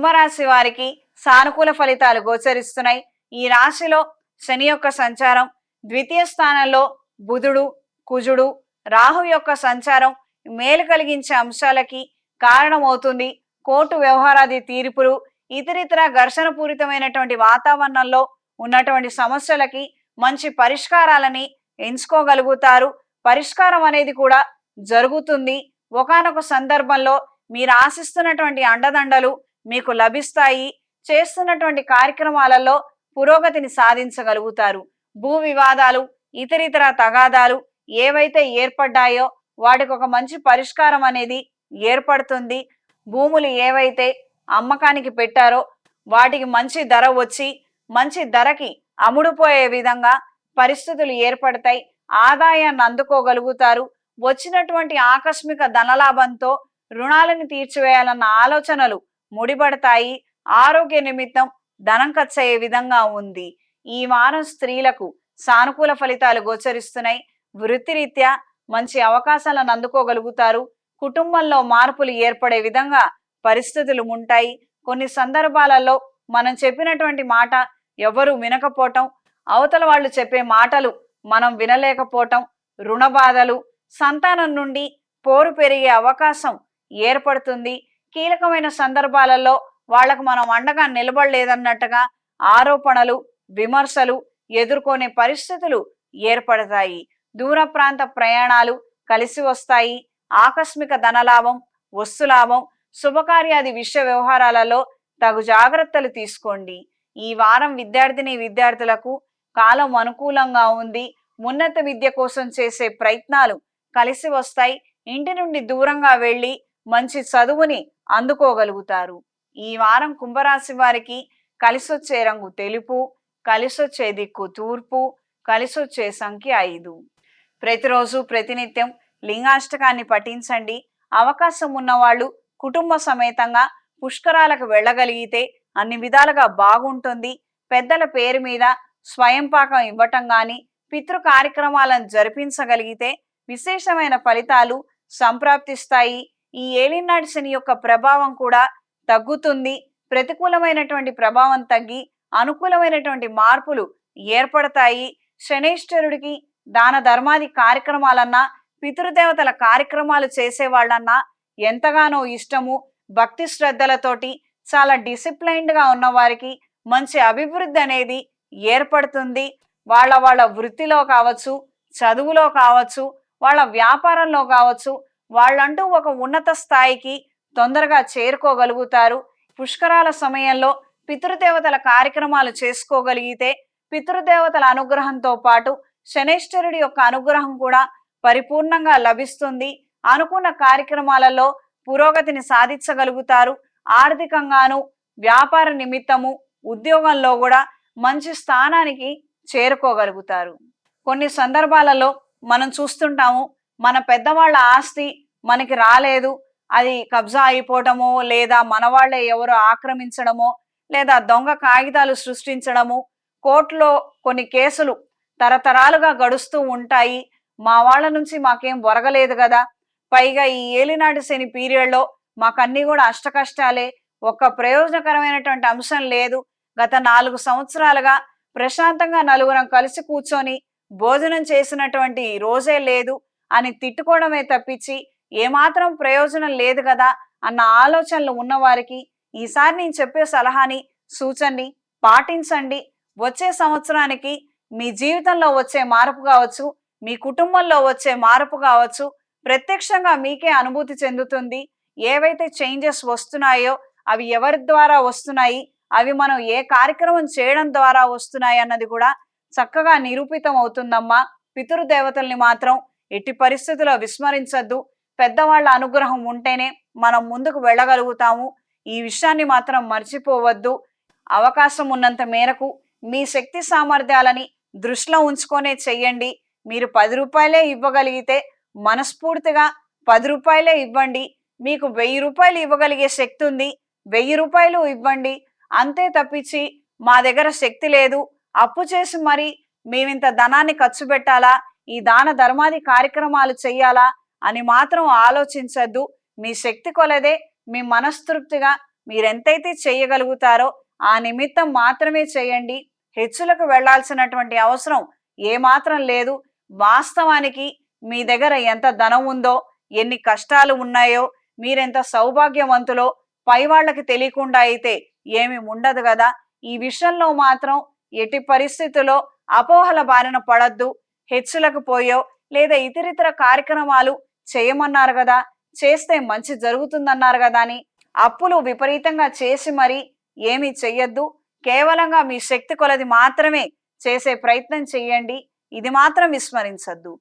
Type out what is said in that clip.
కుంభరాశి వారికి సానుకూల ఫలితాలు గోచరిస్తున్నాయి. ఈ రాశిలో శని యొక్క సంచారం ద్వితీయ స్థానంలో బుధుడు కుజుడు రాహు యొక్క సంచారం మేలు కలిగించే అంశాలకి కారణమవుతుంది. కోర్టు వ్యవహారాది తీర్పులు ఇతరితర ఘర్షణ పూరితమైనటువంటి వాతావరణంలో ఉన్నటువంటి సమస్యలకి మంచి పరిష్కారాలని ఎంచుకోగలుగుతారు. పరిష్కారం అనేది కూడా జరుగుతుంది. ఒకానొక సందర్భంలో మీరు ఆశిస్తున్నటువంటి అండదండలు మీకు లభిస్తాయి. చేస్తున్నటువంటి కార్యక్రమాలలో పురోగతిని సాధించగలుగుతారు. భూ వివాదాలు ఇతరితర తగాదాలు ఏవైతే ఏర్పడ్డాయో వాటికి ఒక మంచి పరిష్కారం అనేది ఏర్పడుతుంది. భూములు ఏవైతే అమ్మకానికి పెట్టారో వాటికి మంచి ధర వచ్చి మంచి ధరకి అమ్ముడుపోయే విధంగా పరిస్థితులు ఏర్పడతాయి. ఆదాయాన్ని అందుకోగలుగుతారు. వచ్చినటువంటి ఆకస్మిక ధనలాభంతో రుణాలను తీర్చివేయాలన్న ఆలోచనలు ముడిపడతాయి. ఆరోగ్య నిమిత్తం ధనం ఖర్చయ్యే విధంగా ఉంది. ఈ వారం స్త్రీలకు సానుకూల ఫలితాలు గోచరిస్తున్నాయి. వృత్తిరీత్యా మంచి అవకాశాలను అందుకోగలుగుతారు. కుటుంబంలో మార్పులు ఏర్పడే విధంగా పరిస్థితులు ఉంటాయి. కొన్ని సందర్భాలలో మనం చెప్పినటువంటి మాట ఎవరు వినకపోవటం అవతల వాళ్ళు చెప్పే మాటలు మనం వినలేకపోవటం రుణ బాధలు సంతానం నుండి పోరు పెరిగే అవకాశం ఏర్పడుతుంది. కీలకమైన సందర్భాలలో వాళ్ళకు మనం అండగా నిలబడలేదన్నట్టుగా ఆరోపణలు విమర్శలు ఎదుర్కొనే పరిస్థితులు ఏర్పడతాయి. దూర ప్రాంత ప్రయాణాలు కలిసి వస్తాయి. ఆకస్మిక ధనలాభం వస్తులాభం శుభకార్యాది విషయ వ్యవహారాలలో తగు జాగ్రత్తలు తీసుకోండి. ఈ వారం విద్యార్థిని విద్యార్థులకు కాలం అనుకూలంగా ఉంది. ఉన్నత విద్య కోసం చేసే ప్రయత్నాలు కలిసి వస్తాయి. ఇంటి నుండి దూరంగా వెళ్ళి మంచి చదువుని అందుకోగలుగుతారు. ఈ వారం కుంభరాశి వారికి కలిసొచ్చే రంగు తెలుపు కలిసొచ్చే దిక్కు తూర్పు కలిసొచ్చే సంఖ్య ఐదు. ప్రతిరోజు ప్రతినిత్యం లింగాష్టకాన్ని పఠించండి. అవకాశం ఉన్నవాళ్ళు కుటుంబ సమేతంగా పుష్కరాలకు వెళ్ళగలిగితే అన్ని విధాలుగా బాగుంటుంది. పెద్దల పేరు మీద స్వయం పాకం ఇవ్వటం గాని పితృ కార్యక్రమాలను జరిపించగలిగితే విశేషమైన ఫలితాలు సంప్రాప్తిస్తాయి. ఈ ఏలినాటి శని యొక్క ప్రభావం కూడా తగ్గుతుంది. ప్రతికూలమైనటువంటి ప్రభావం తగ్గి అనుకూలమైనటువంటి మార్పులు ఏర్పడతాయి. శనేశ్వరుడికి దాన ధర్మాది కార్యక్రమాలన్నా పితృదేవతల కార్యక్రమాలు చేసేవాళ్ళన్నా ఎంతగానో ఇష్టము. భక్తి శ్రద్ధలతోటి చాలా డిసిప్లైన్డ్గా ఉన్న వారికి మంచి అభివృద్ధి అనేది ఏర్పడుతుంది. వాళ్ళ వాళ్ళ వృత్తిలో కావచ్చు చదువులో కావచ్చు వాళ్ళ వ్యాపారంలో కావచ్చు వాళ్ళంటూ ఒక ఉన్నత స్థాయికి తొందరగా చేరుకోగలుగుతారు. పుష్కరాల సమయంలో పితృదేవతల కార్యక్రమాలు చేసుకోగలిగితే పితృదేవతల అనుగ్రహంతో పాటు శనేశ్వరుడి యొక్క అనుగ్రహం కూడా పరిపూర్ణంగా లభిస్తుంది. అనుకున్న కార్యక్రమాలలో పురోగతిని సాధించగలుగుతారు. ఆర్థికంగాను వ్యాపార నిమిత్తము ఉద్యోగంలో కూడా మంచి స్థానానికి చేరుకోగలుగుతారు. కొన్ని సందర్భాలలో మనం చూస్తుంటాము మన పెద్దవాళ్ళ ఆస్తి మనకి రాలేదు. అది కబ్జా అయిపోవటమో లేదా మన వాళ్ళే ఎవరో ఆక్రమించడమో లేదా దొంగ కాగితాలు సృష్టించడము కోర్టులో కొన్ని కేసులు తరతరాలుగా గడుస్తూ ఉంటాయి. మా వాళ్ళ నుంచి మాకేం ఒరగలేదు కదా. పైగా ఈ ఏలినాటి శని పీరియడ్లో మాకన్నీ కూడా అష్టకష్టాలే. ఒక్క ప్రయోజనకరమైనటువంటి అంశం లేదు. గత నాలుగు సంవత్సరాలుగా ప్రశాంతంగా నలుగురం కలిసి కూర్చొని భోజనం చేసినటువంటి రోజే లేదు. అని తిట్టుకోవడమే తప్పించి ఏమాత్రం ప్రయోజనం లేదు కదా అన్న ఆలోచనలు ఉన్నవారికి ఈసారి నేను చెప్పే సలహాని సూచనని పాటించండి. వచ్చే సంవత్సరానికి మీ జీవితంలో వచ్చే మార్పు కావచ్చు మీ కుటుంబంలో వచ్చే మార్పు కావచ్చు ప్రత్యక్షంగా మీకే అనుభూతి చెందుతుంది. ఏవైతే చేంజెస్ వస్తున్నాయో అవి ఎవరి ద్వారా వస్తున్నాయి అవి మనం ఏ కార్యక్రమం చేయడం ద్వారా వస్తున్నాయి అన్నది కూడా చక్కగా నిరూపితం అవుతుందమ్మా పితృదేవతల్ని మాత్రం ఎట్టి పరిస్థితుల్లో విస్మరించద్దు. పెద్దవాళ్ళ అనుగ్రహం ఉంటేనే మనం ముందుకు వెళ్ళగలుగుతాము. ఈ విషయాన్ని మాత్రం మర్చిపోవద్దు. అవకాశం ఉన్నంత మేరకు మీ శక్తి సామర్థ్యాలని దృష్టిలో ఉంచుకొనే చెయ్యండి. మీరు పది రూపాయలే ఇవ్వగలిగితే మనస్ఫూర్తిగా పది రూపాయలే ఇవ్వండి. మీకు వెయ్యి రూపాయలు ఇవ్వగలిగే శక్తి ఉంది. వెయ్యి రూపాయలు ఇవ్వండి. అంతే తప్పించి మా దగ్గర శక్తి లేదు. అప్పు చేసి మరి మేమింత ధనాన్ని ఖర్చు పెట్టాలా? ఈ దాన ధర్మాది కార్యక్రమాలు చెయ్యాలా అని మాత్రం ఆలోచించద్దు. మీ శక్తి కొలదే మీ మనస్తృప్తిగా మీరెంతైతే చేయగలుగుతారో ఆ నిమిత్తం మాత్రమే చేయండి. హెచ్చులకు వెళ్ళాల్సినటువంటి అవసరం ఏమాత్రం లేదు. వాస్తవానికి మీ దగ్గర ఎంత ధనం ఉందో ఎన్ని కష్టాలు ఉన్నాయో మీరెంత సౌభాగ్యవంతులో పై వాళ్ళకి తెలియకుండా అయితే ఏమి ఉండదు కదా. ఈ విషయంలో మాత్రం ఎట్టి పరిస్థితుల్లో అపోహల బారిన పడద్దు. హెచ్చులకు పోయో లేదా ఇతరితర కార్యక్రమాలు చేయమన్నారు కదా చేస్తే మంచి జరుగుతుందన్నారు కదా అని అప్పులు విపరీతంగా చేసి మరి ఏమీ చెయ్యొద్దు. కేవలంగా మీ శక్తి కొలది మాత్రమే చేసే ప్రయత్నం చెయ్యండి. ఇది మాత్రం విస్మరించద్దు.